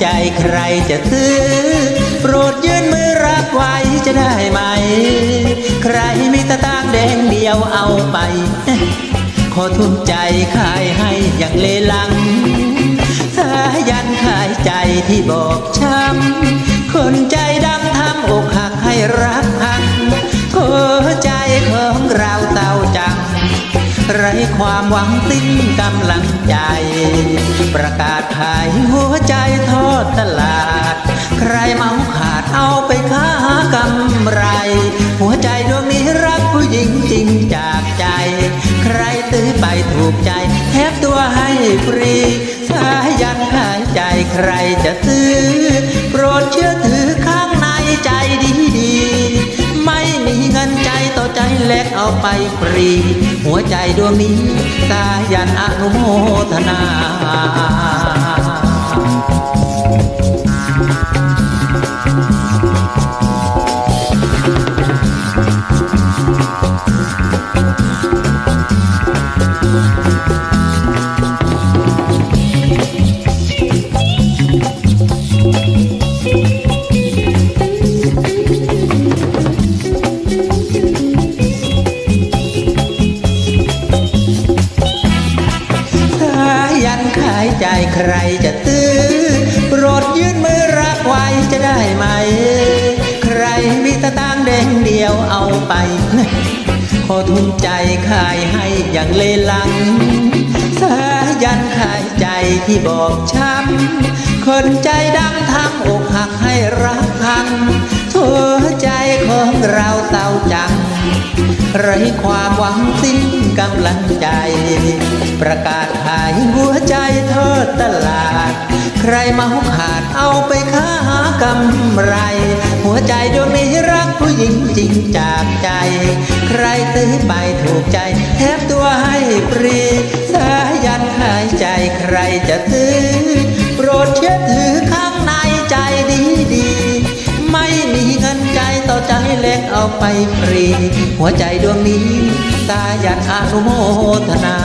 ใจใครจะซื้อ โปรดยื่นมือรับไว้จะได้ไหม ใครมีตะตางแดงเดียวเอาไป ขอทุนใจขายให้อย่างเลลัง สายันขายใจที่บอกช้ำคนใจดำทำอกหักให้รัก รความหวังสิ้นกำลังใจ ประกาศขายหัวใจทอดตลาด ใครเมาขาดเอาไปค้ากำไร หัวใจดวงนี้รักผู้หญิงจริงจากใจ ใครซื้อไปถูกใจแทบตัวให้ฟรีสายันขายใจใครจะซื้อ ต่อใจแลกเอาไปปรี หัวใจดวงนี้ สายันอนุโมทนาส ใครจะตื้อโปรดยื่นมือรับไว้จะได้ไหม ใครมีตะตางแดงเดียวเอาไปขอทุนใจขายให้อย่างเลลัง สายันขายใจที่บอกช้ำ คนใจดำทำอกหักให้รักพังหัวใจของเราเศร้าจัง ไรความหวังสิ้นกำลังใจ ประกาศขายหัวใจทอดตลาด ใครมาหุขาดเอาไปค้ากำไร หัวใจดวงนี้รักผู้หญิงจริงจากใจ ใครซื้อไปถูกใจ แทบตัวให้ฟรีสายันขายใจใครจะซื้อ เอาไปฟรี หัวใจดวงนี้ ตายันอนุโมทนา